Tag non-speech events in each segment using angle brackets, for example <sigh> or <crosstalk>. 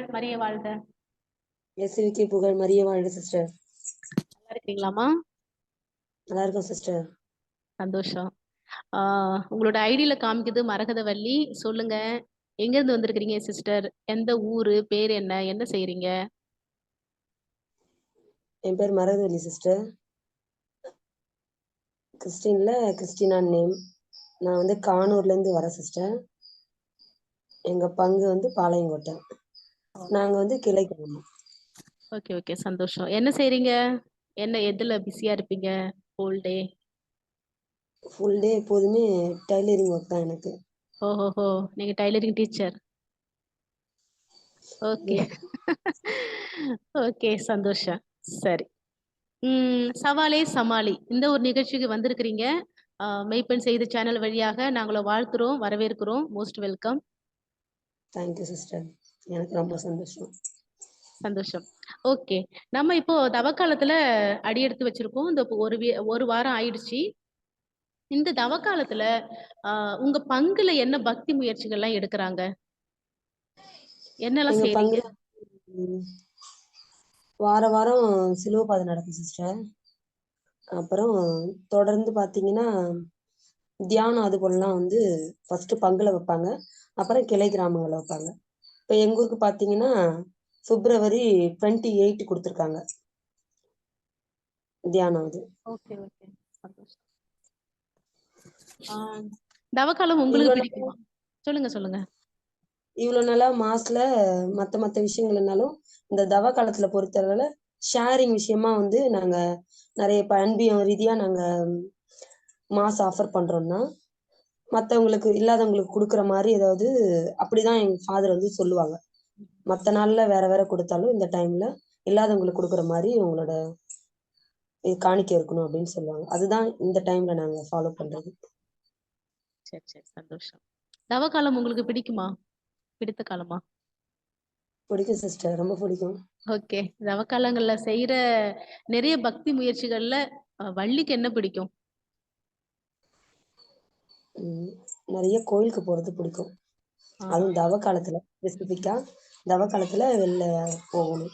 புகழ் மரிய வாழ்க. இயேசுவுக்கே புகழ் மரிய வாழ்க சிஸ்டர். நல்லா இருக்கீங்களாமா நல்லா இருக்கும் சிஸ்டர். சந்தோஷம். ஆஹ் உங்களோட ஐடியில காமிக்குது மரகதவள்ளி சொல்லுங்க எங்க இருந்து வந்திருக்கிறீங்க சிஸ்டர்? எந்த ஊரு பேர் என்ன என்ன செய்றீங்க? என் பேர் மரகதவல்லி சிஸ்டர். கிறிஸ்டின்ல கிறிஸ்டினா நேம். நான் வந்து கானூர்ல இருந்து வரேன் சிஸ்டர். எங்க பங்கு வந்து பாளையங்கோட்டை. நாங்க வந்து கிளை கிராமம் ஓகே ஓகே. சந்தோஷம். என்ன செய்றீங்க? என்ன எதுல பிஸியா இருப்பீங்க? ஹோல் டே ஃபுல் டே எப்போதுமே டைலரிங் ஒர்க் தான் எனக்கு. ஓஹோஹோ. நீங்க டைலரிங் டீச்சர் ஓகே. <laughs> ஓகே சந்தோஷம். சரி. உம் சவாலே சமாளி. இந்த ஒரு நிகழ்ச்சிக்கு வந்திருக்கிறீங்க. மெய்ப்பெண் செய்தி சேனல் வழியாக நாங்கள வாழ்த்துறோம் வரவேற்கிறோம். மோஸ்ட் வெல்கம் தேங்க்யூ சிஸ்டர் எனக்கு ரொம்ப சந்தோஷம். சந்தோஷம். ஓகே. நம்ம இப்போ தவக்காலத்துல அடியெடுத்து வச்சிருக்கோம். இந்த ஒரு ஒரு வாரம் ஆயிடுச்சு. இந்த தவக்காலத்துல ஆஹ் உங்க பங்குல என்ன பக்தி முயற்சிகள் எல்லாம் எடுக்கிறாங்க? என்னெல்லாம் செய்றீங்க? ம், வார வாரம் சிலுவை பாதை நடக்கும் சிஸ்டர். அப்புறம் தொடர்ந்து பாத்தீங்கன்னா தியானம் அது போலலாம் வந்து ஃபர்ஸ்ட் பங்குல வைப்பாங்க. அப்புறம் கிளை கிராமங்கள்ல வைப்பாங்க. இப்போ எங்க ஊருக்கு பாத்தீங்கன்னா பிப்ரவரி டுவெண்ட்டி எயிட் கொடுத்துருக்காங்க. தியானம் அது ஓகே ஓகே. தவக்காலம் உங்களுக்கு பிடிக்குமா? சொல்லுங்க சொல்லுங்க. இவ்வளவு நாளா மாஸ்ல மத்த மத்த விஷயங்கள்னாலும் இந்த தவ காலத்துல பொறுத்தளவுல ஷேரிங் விஷயமா வந்து நாங்க நிறைய இப்ப அன்பியம் ரீதியா நாங்க மாஸ் ஆஃபர் பண்றோம்னா மத்தவங்களுக்கு இல்லாதவங்களுக்கு கொடுக்குற மாதிரி ஏதாவது அப்படிதான் எங்க ஃபாதர் வந்து சொல்லுவாங்க. மத்த நாள்ல வேற வேற கொடுத்தாலும் இந்த டைம்ல இல்லாதவங்களுக்கு கொடுக்குற மாதிரி உங்களோட இது காணிக்கை இருக்கணும் அப்படின்னு சொல்லுவாங்க. அதுதான் இந்த டைம்ல நாங்க ஃபாலோ பண்றது. சரி சரி. சந்தோஷம். தவக்காலம் உங்களுக்கு பிடிக்குமா? பிடித்த காலமா? பிடிக்கும் சிஸ்டர் ரொம்ப பிடிக்கும். ஓகே தவக்காலங்கள்ல செய்யற நிறைய பக்தி முயற்சிகள்ல வள்ளிக்கு என்ன பிடிக்கும்? நிறைய கோயிலுக்கு போறது பிடிக்கும். அதுவும் தவ காலத்துல ஸ்பெசிபிக்கா தவ காலத்துல வெளில போகணும்.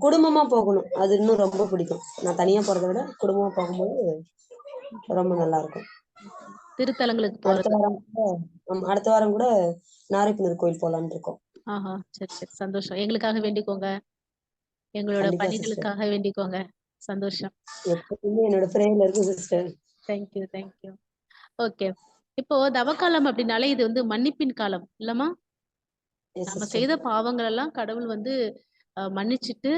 குடும்பமா போகணும். அது இன்னும் ரொம்ப பிடிக்கும். நான் தனியா போறதை விட குடும்பமா போகும்போது ரொம்ப நல்லா இருக்கும். திருத்தலங்களுக்கு அடுத்த வாரம் கூட அடுத்த வாரம் கூட நாரைப்பினர் கோயில் போலான்னு இருக்கோம். ஆஹா சரி சரி. சந்தோஷம். எங்களுக்காக வேண்டிக்கோங்க. எங்களோட பணிகளுக்காக வேண்டிக்கோங்க. சந்தோஷம். எப்பவுமே என்னோட பிரேயர்ல இருக்கும் சிஸ்டர் தேங்க்யூ தேங்க்யூ ஓகே இப்போ தவக்காலம் அப்படின்னாலே இது வந்து மன்னிப்பின் காலம் இல்லம்மா? எஸ் நம்ம செய்த பாவங்கள் எல்லாம் கடவுள் வந்து மன்னிச்சிட்டு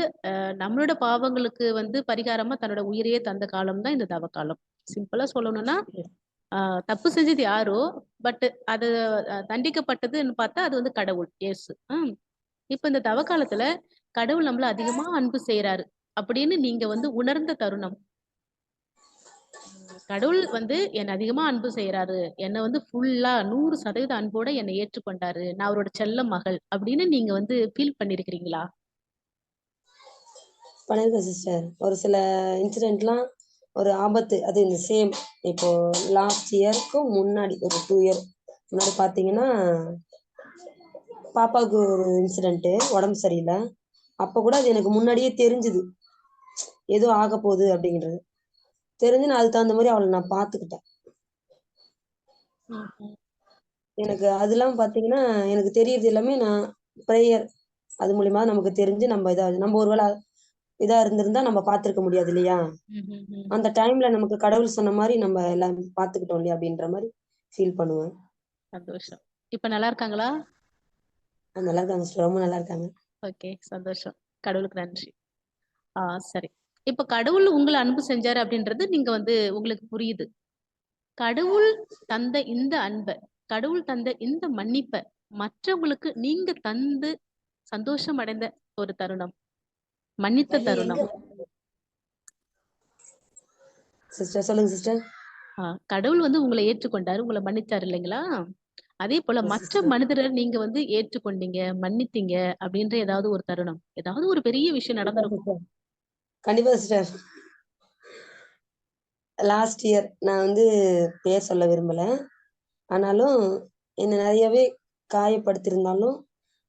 நம்மளோட பாவங்களுக்கு வந்து பரிகாரமா தன்னோட உயிரையே தந்த காலம் தான் இந்த தவக்காலம். சிம்பிளா சொல்லணும்னா தப்பு செஞ்சது யாரோ பட் அது தண்டிக்கப்பட்டதுன்னு பார்த்தா அது வந்து கடவுள் இயேசு. ஹம். இப்ப இந்த தவக்காலத்துல கடவுள் நம்மள அதிகமா அன்பு செய்யறாரு அப்படின்னு நீங்க வந்து உணர்ந்த தருணம். கடவுள் வந்து என்னை அதிகமா அன்பு செய்யறாரு என்னை வந்து ஃபுல்லா நூறு சதவீத அன்போட என்னை ஏற்றுக்கொண்டாரு. நான் அவரோட செல்ல மகள் அப்படின்னு நீங்க வந்து ஃபீல் பண்ணிருக்கிறீங்களா? பண்ணிருக்கேன் சிஸ்டர் ஒரு சில இன்சிடென்ட்லாம் ஒரு ஆபத்து. அது இந்த சேம் இப்போ லாஸ்ட் இயர்க்கும் முன்னாடி ஒரு டூ இயர் முன்னாடி பாத்தீங்கன்னா பாப்பாவுக்கு ஒரு இன்சிடென்ட்டு உடம்பு சரியில்லை. அப்போ கூட அது எனக்கு முன்னாடியே தெரிஞ்சுது. ஏதோ ஆக போகுது அப்படிங்கிறது. தெரிஞ்சு நான் அதுக்கு தகுந்த மாதிரி அவளை நான் பாத்துக்கிட்டேன். எனக்கு அதெல்லாம் பாத்தீங்கன்னா எனக்கு தெரியறது எல்லாமே நான் ப்ரேயர் அது மூலியமா நமக்கு தெரிஞ்சு நம்ம இதா நம்ம ஒருவேளை இதா இருந்திருந்தா நம்ம பார்த்திருக்க முடியாது இல்லையா. அந்த டைம்ல நமக்கு கடவுள் சொன்ன மாதிரி நம்ம எல்லாம் பாத்துக்கிட்டோம் இல்லையா அப்படின்ற மாதிரி ஃபீல் பண்ணுவேன். சந்தோஷம். இப்ப நல்லா இருக்காங்களா? நல்லா இருக்காங்க. ரொம்ப நல்லா இருக்காங்க. ஓகே சந்தோஷம். கடவுளுக்கு நன்றி. ஆ சரி. இப்ப கடவுள் உங்களை அன்பு செஞ்சாரு அப்படின்றது நீங்க வந்து உங்களுக்கு புரியுது. கடவுள் தந்த இந்த அன்பை கடவுள் தந்த இந்த மன்னிப்பை மற்றவங்களுக்கு நீங்க தந்து சந்தோஷம் அடைந்த ஒரு தருணம். மன்னித்த தருணம். சிஸ்டர் சொல்லுங்க சிஸ்டர் கடவுள் வந்து உங்களை ஏற்றுக்கொண்டாரு உங்களை மன்னிச்சாரு இல்லைங்களா? அதே போல மற்ற. மனிதரை நீங்க வந்து ஏற்றுக்கொண்டீங்க மன்னித்தீங்க அப்படின்ற ஏதாவது ஒரு தருணம். ஏதாவது ஒரு பெரிய விஷயம் நடந்திருக்கும். கண்டிப்பா சிஸ்டர் லாஸ்ட் இயர் நான் வந்து பேர் சொல்ல விரும்பல ஆனாலும் என்ன நிறையவே காயப்படுத்தியிருந்தாலும்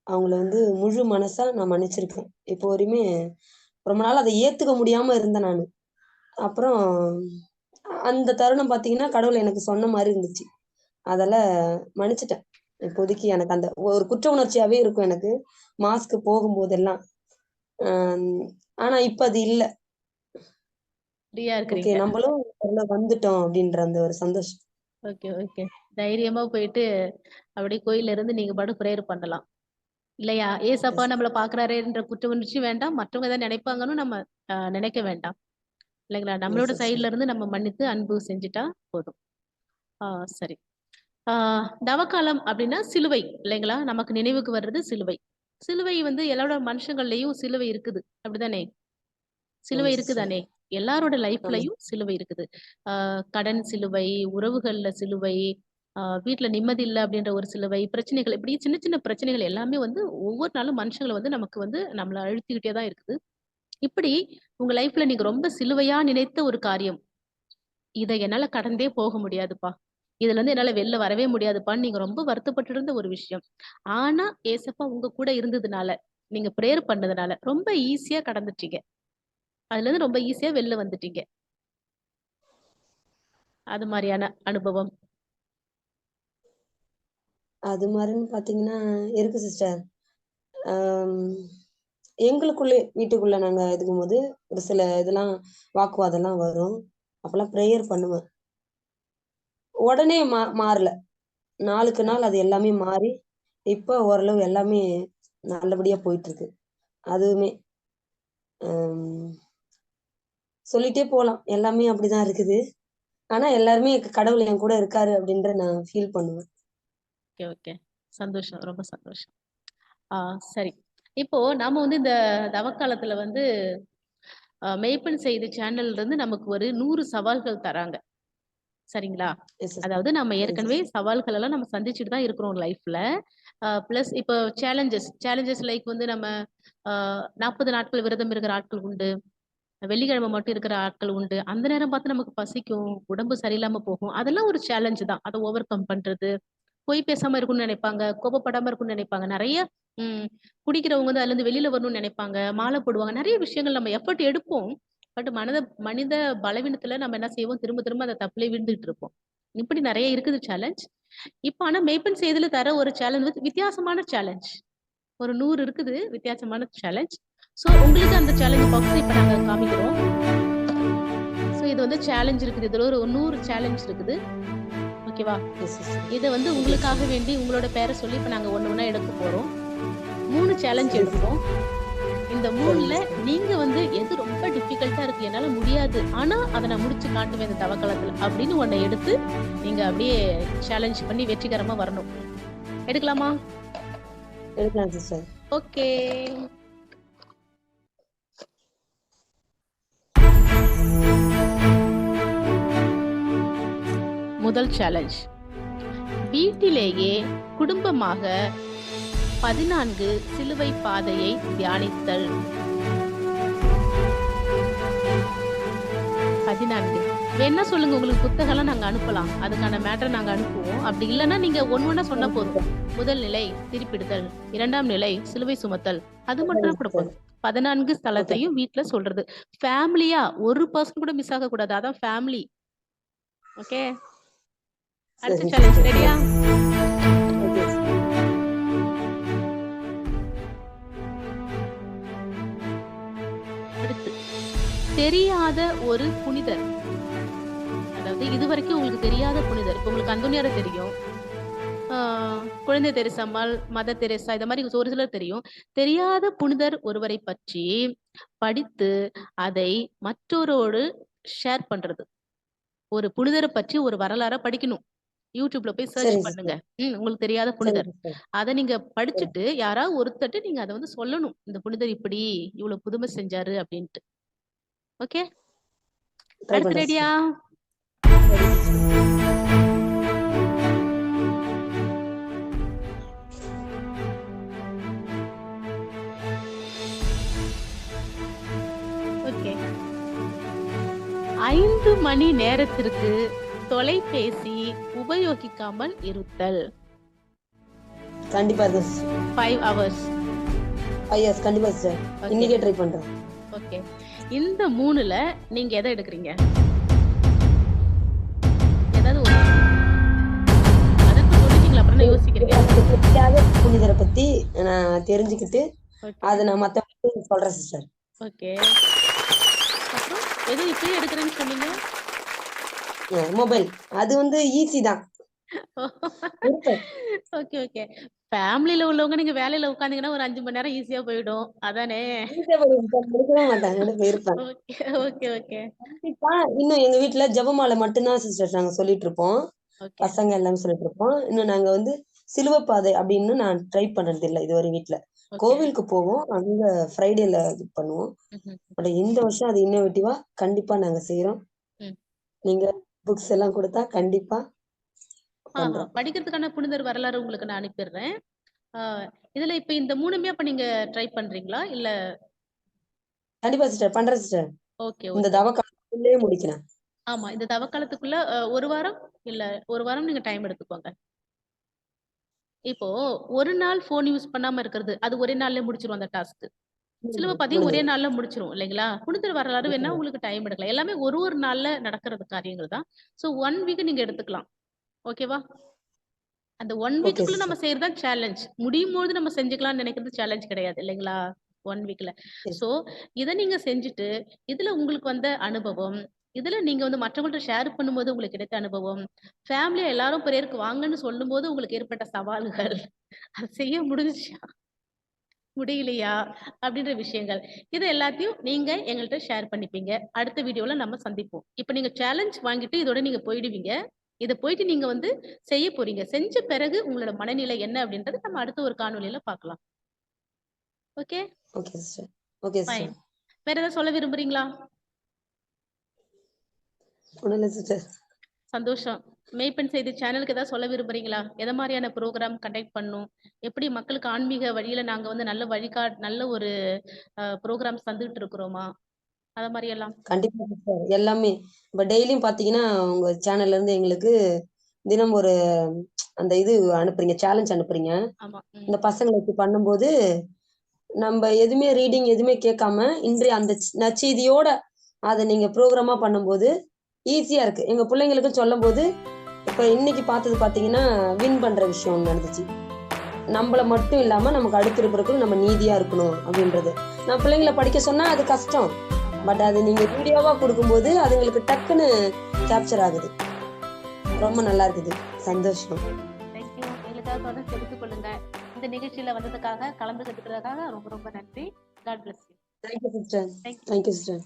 அவங்கள வந்து முழு மனசா நான் மன்னிச்சிருக்கேன். இப்போ வரையுமே ரொம்ப நாள் அதை ஏத்துக்க முடியாம இருந்தேன் நான் அப்புறம் அந்த தருணம் பார்த்தீங்கன்னா, கடவுள் எனக்கு சொன்ன மாதிரி இருந்துச்சு. அதால மன்னிச்சிட்டேன் இப்போதைக்கு எனக்கு அந்த ஒரு குற்ற உணர்ச்சியாவே இருக்கும் எனக்கு. மாஸ்க்கு போகும்போதெல்லாம். ஆனா இப்ப அது இல்ல. ஃப்ரீயா ஓகே. இருக்கிறீங்க. நம்பளும் உள்ள வந்துட்டோம் அப்டின்ற அந்த ஒரு சந்தோஷம். Okay, okay. தைரியமா போயிட்டு அப்படியே கோயில்ல இருந்து நீங்க பாட்டுக்கு பிரேயர் பண்ணலாம். இல்லையா? ஏசப்பா. நம்மள பார்க்குறாரேன்ற குற்ற உணர்ச்சி வேண்டாம். மற்றவங்க எதாவது நினைப்பாங்கன்னு நம்ம அ நினைக்க வேண்டாம். இல்லைங்களா? நம்மளோட சிஸ்டர். சைட்ல இருந்து நம்ம மன்னித்து அன்பு செஞ்சுட்டா போதும். ஆ சரி. ஆ தவக்காலம் அப்படின்னா சிலுவை இல்லைங்களா? நமக்கு நினைவுக்கு வர்றது சிலுவை. சிலுவை வந்து எல்லாரோட மனுஷங்கள்லயும் சிலுவை இருக்குது. அப்படிதானே? சிலுவை ஆமா இருக்கு சிஸ்டர். தானே? எல்லாரோட. லைஃப்லயும் சிலுவை இருக்குது. ஆ கடன் சிலுவை, உறவுகள்ல சிலுவை, ஆ வீட்ல நிம்மதி இல்ல அப்படின்ற ஒரு சிலுவை, பிரச்சனைகள் இப்படி சின்ன சின்ன பிரச்சனைகள் எல்லாமே வந்து ஒவ்வொரு நாளும் மனுஷங்கள வந்து நமக்கு வந்து நம்மள அழுத்திக்கிட்டே தான் இருக்குது. இப்படி உங்க லைஃப்ல நீங்க ரொம்ப சிலுவையா நினைத்த ஒரு காரியம். இத என்னால கடந்தே போக முடியாதுப்பா. இதுலருந்து என்னால வெளில வரவே முடியாதுப்பான்னு நீங்க ரொம்ப வருத்தப்பட்டு இருந்த ஒரு விஷயம். ஆனா, ஏசப்பா உங்க கூட இருந்ததுனால, நீங்க ப்ரேயர் பண்ணதுனால ரொம்ப ஈஸியா கடந்துட்டீங்க. அதுலருந்து ரொம்ப ஈஸியா வெளில வந்துட்டீங்க. அது மாதிரியான அனுபவம். அது மாதிரின்னு பார்த்தீங்கன்னா, இருக்கு சிஸ்டர். எங்களுக்குள்ளே வீட்டுக்குள்ள நாங்க இருக்கும்போது, ஒரு சில இதெல்லாம் வாக்குவாதம்லாம் வரும். அப்பெல்லாம் ப்ரேயர் பண்ணுவேன். உடனே மா மாறல. நாளுக்கு நாள் அது எல்லாமே மாறி, இப்ப ஓரளவு எல்லாமே நல்லபடியா போயிட்டுருக்கு. அதுவுமே. சொல்லிட்டே போலாம். எல்லாமே அப்படிதான் இருக்குது. ஆனா எல்லாருமே கடவுள் என் கூட இருக்காரு அப்படின்ற நான் ஃபீல் பண்ணுவேன். Okay, okay. சந்தோஷம். ரொம்ப சந்தோஷம். ஆ சரி. இப்போ நாம வந்து இந்த தவக்காலத்துல வந்து மெய்ப்பன் செய்தி சேனல்ல இருந்து நமக்கு ஒரு நூறு சவால்கள் தராங்க. சரிங்களா? அதாவது நம்ம ஏற்கனவே. சவால்கள் எல்லாம் நம்ம சந்திச்சுட்டு தான் இருக்கிறோம் லைஃப்ல. பிளஸ் இப்போ சேலஞ்சஸ் சேலஞ்சஸ் லைக் வந்து நம்ம 40 நாட்கள் விரதம் இருக்கிற ஆட்கள் உண்டு. வெள்ளிக்கிழமை மட்டும் இருக்கிற ஆட்கள் உண்டு. அந்த நேரம் பார்த்து நமக்கு பசிக்கும், உடம்பு சரியில்லாம போகும். அதெல்லாம் ஒரு சேலஞ்ச் தான். அத ஓவர் கம் பண்றது. பொய் பேசாம இருக்கணும்னு நினைப்பாங்க. கோபப்படாம இருக்கணும்னு நினைப்பாங்க. நெறைய ம் குடிக்கிறவங்க வந்து அதுலருந்து வெளில வரணும்னு நினைப்பாங்க. மாலை போடுவாங்க. நெறைய விஷயங்கள் நம்ம எஃபோர்ட் எடுப்போம். பட் மனத மனித பலவீனத்துல நம்ம என்ன செய்வோம்? திரும்ப திரும்ப அந்த தப்புலயே விழுந்துட்டு இருப்போம். இப்படி நெறைய இருக்குது சேலஞ்ச். இப்ப ஆனா மெய்ப்பன் செய்தியில தர ஒரு சேலஞ்ச் வந்து வித்தியாசமான சேலஞ்ச். ஒரு 100 இருக்குது வித்தியாசமான சேலஞ்ச். சோ உங்களுக்கு அந்த சேலஞ்ச் பாக்ஸ் இப்ப நாங்க காமிக்கிறோம். சோ இது வந்து சேலஞ்ச் இருக்குது. இதுல ஒரு 100 சேலஞ்ச் இருக்குது. ஓகேவா? இத வந்து உங்களுக்காக. வேண்டி உங்களோட பேர சொல்லி இப்ப நாங்க ஒண்ணு ஒண்ணா எடுக்க போறோம். 3 சேலஞ்ச் எடுப்போம். இந்த சரிங்க 3ல சிஸ்டர். நீங்க வந்து டிஃபிகல்ட்டா இருக்கு, என்னால முடியாது. ஆனா அத நான் முடிச்சு காட்டுவேன் இந்த தவக்காலத்துல. அப்படின்னு ஒண்ண எடுத்து நீங்க அப்படியே சேலஞ்ச் பண்ணி வெற்றிகரமா வரணும். எடுக்கலாமா? எடுக்கலாம் சிஸ்டர். ஓகே. முதல் சேலஞ்ச். வீட்டிலேயே குடும்பமாக 14 சிலுவை பாதையை தியானித்தல். 14 வேணா சொல்லுங்க. உங்களுக்கு புத்தகம்லாம் நாங்க அனுப்பலாம். அதுக்கான மேட்டர் நாங்க அனுப்புவோம். அப்படி இல்லன்னா நீங்க ஒண்ணு ஒண்ணா சொன்னா போதும். முதல் நிலை திருப்பிடுதல். 2ஆம் நிலை சிலுவை சுமத்தல். அது மட்டும் கூட. போதும். 14 ஓகே. ஸ்தலத்தையும் வீட்ல சொல்றது. ஃபேமிலியா ஒரு பெர்சன் கூட மிஸ் ஆகக்கூடாது. அதான் ஃபேமிலி. ஓகே. அடுத்த சேலஞ்ச். ரெடியா? தெரியாத ஒரு புனிதர். அதாவது இதுவரைக்கும் உங்களுக்கு தெரியாத புனிதர். இப்ப உங்களுக்கு அந்தோனியார தெரியும். குழந்தை தெரசம்மாள், மதர் தெரேசா இந்த மாரி ஒரு சிலர் தெரியும். தெரியாத புனிதர் ஒருவரை பற்றி படித்து, அதை மற்றோரோடு ஷேர் பண்றது. ஒரு புனிதர பற்றி ஒரு வரலாற படிக்கணும். YouTubeல போய் சர்ச் பண்ணுங்க. சிஸ்டர். ம் உங்களுக்கு தெரியாத புனிதர். அத நீங்க. படிச்சுட்டு யாராவது ஒருத்தர்ட்ட நீங்க அத வந்து சொல்லணும். இந்த புனிதர் இப்படி இவ்வளவு புதுமை செஞ்சாரு அப்படின்ட்டு. ஓகே. அடுத்து ரெடியா? ஓகே. 5 மணி நேரத்திற்கு தொலைபேசி உபயோகிக்காமல் இருத்தல். கண்டிப்பா ஃபைவ் ஹவர்ஸ் இயர்ஸ் கண்டிப்பா சிஸ்டர் இன்னைக்கே ட்ரை பண்றேன் ஓகே இந்த மூணுல நீங்க எதை எடுக்கிறீங்க? ஏதாவது அதற்கு சொல்லிட்டீங்களா? அப்புறம் யோசிக்கிறீங்க புனிதரை பத்தி நான் தெரிஞ்சுக்கிட்டு அதை நான் மத்தவங்களுக்கு சொல்றேன் சிஸ்டர் ஓகே. அப்புறம் எது இப்பயே எடுக்கிறேன்னு சொன்னீங்க? மொபைல் அது வந்து ஈஸி தான். <laughs> Okay okay. ஃபேமிலில உள்ளவங்க நீங்க வேலையில உட்காந்தீங்கன்னா ஒரு அஞ்சு மணி நேரம் ஈஸியா போயிடும். அதானே? ஓகே ஓகே இன்னும் எங்க வீட்ல ஜெபமாலை மட்டும்தான் சிஸ்டர் நாங்க சொல்லிட்டு இருப்போம். பசங்க எல்லாமே சொல்லிட்டு இருப்போம். இன்னும் நாங்க வந்து சிலுவப்பாதை அப்படின்னு நான் ட்ரை பண்ணது இல்ல இதுவரை வீட்ல. கோவிலுக்கு போவோம் அங்க ஃப்ரைடேல இது பண்ணுவோம். பட் இந்த வருஷம் அது இன்னோவேட்டிவா கண்டிப்பா நாங்க செய்யறோம். நீங்க புக்ஸ் எல்லாம் கொடுத்தா கண்டிப்பா பண்றோம். படிக்கிறதுக்கான புனிதர் வரலாறு உங்களுக்கு நான் அனுப்பிடுறேன். இதுல இப்ப இந்த மூணுமே அப்ப நீங்க ட்ரை பண்றீங்களா? இல்ல கண்டிப்பா சிஸ்டர் பண்றேன் சிஸ்டர் ஓகே இந்த தவக்காலத்திலே முடிக்கிறேன். ஆமா இந்த தவக்காலத்துக்குள்ள ஒரு வாரம் இல்ல ஒரு வாரம் நீங்க டைம் எடுத்துக்கோங்க. இப்போ ஒரு நாள் போன் யூஸ் பண்ணாம இருக்கிறது அது ஒரே நாள்ல முடிச்சிரும் அந்த டாஸ்க் சிலுவை பதிவு ஒரே நாள்ல முடிச்சிரும் இல்லைங்களா? புனிதர் வரலாறு வேணா உங்களுக்கு டைம் எடுக்கலாம். எல்லாமே ஒரு ஒரு நாள்ல நடக்கிறது காரியங்கள் தான். சோ ஒன் வீக் நீங்க எடுத்துக்கலாம். ஓகேவா? அந்த ஒன் வீக்குள்ள நம்ம sister. செய்யறதா சேலஞ்ச் முடியும் போது நம்ம செஞ்சுக்கலாம்னு நினைக்கிறது சேலஞ்ச் கிடையாது இல்லைங்களா? ஒன் வீக்ல. சோ இதை நீங்க செஞ்சுட்டு இதுல உங்களுக்கு வந்த அனுபவம் இதுல நீங்க வந்து மற்றவங்கள்ட்ட ஷேர் பண்ணும்போது உங்களுக்கு கிடைத்த அனுபவம் ஃபேமிலியா எல்லாரும் பிரேயருக்கு வாங்கன்னு சொல்லும்போது உங்களுக்கு ஏற்பட்ட சவால்கள் அது செய்ய முடிஞ்சுச்சா? முடியலையா? அப்படின்ற விஷயங்கள். இது எல்லாத்தையும் நீங்க எங்கள்கிட்ட ஷேர் பண்ணிப்பீங்க. அடுத்த வீடியோல நம்ம சந்திப்போம். இப்போ நீங்க சேலஞ்ச் வாங்கிட்டு இதோட நீங்க போயிடுவீங்க. இதை போயிட்டு நீங்க வந்து செய்ய போறீங்க. செஞ்ச பிறகு உங்களோட மனநிலை என்ன அப்படின்றது நம்ம அடுத்த ஒரு காணொளியில பார்க்கலாம். Okay? Okay sister. Okay fine sister வேற ஏதாவது சொல்ல விரும்புறீங்களா? சிஸ்டர். சந்தோஷம். மெய்ப்பெண் செய்தி சேனலுக்கு ஏதாவது சொல்ல விரும்புறீங்களா? எதை மாதிரியான ப்ரோக்ராம் கண்டக்ட் பண்ணும்? எப்படி மக்களுக்கு ஆன்மீக வழியில நாங்க வந்து நல்ல வழிகா நல்ல ஒரு ப்ரோக்ராம்ஸ் தந்துட்டு இருக்கிறோமா? அத மாதிரி எல்லாம் கண்டிப்பா சிஸ்டர் எல்லாமே. இப்ப டெய்லியும் பாத்தீங்கன்னா உங்க சேனல்ல இருந்து எங்களுக்கு தினம் ஒரு அந்த இது அனுப்புறீங்க சேலஞ்ச் அனுப்புறீங்க. ஆமா. இந்த பசங்களுக்கு பண்ணும்போது நம்ம எதுவுமே ரீடிங் எதுவுமே கேட்காம இன்றைய அந்த சி- நற்செய்தியோட அதை நீங்க ப்ரோக்ராமா பண்ணும்போது ஈஸியா இருக்கு. எங்க பிள்ளைங்களுக்கும் சொல்லும் போது இப்ப இன்னைக்கு பார்த்தது பாத்தீங்கன்னா வின் பண்ற விஷயம் ஒண்ணு நடந்துச்சு. நம்மள மட்டும் இல்லாம நமக்கு அடுத்து நம்ம நீதியா இருக்கணும் அப்படின்றது. நான் பிள்ளைங்களை படிக்க சொன்னா அது கஷ்டம். பட் அது நீங்க வீடியோவா கொடுக்கும்போது அதுங்களுக்கு டக்குன்னு கேப்சர் ஆகுது. ரொம்ப நல்லா இருக்குது. சந்தோஷம். எங்களுக்காக தொடர்ந்து தெரிந்து கொள்ளுங்க இந்த நிகழ்ச்சியில வந்ததுக்காக கலந்துக்கிட்டதுக்காக ரொம்ப ரொம்ப நன்றி. God bless you thank you sister thank you sister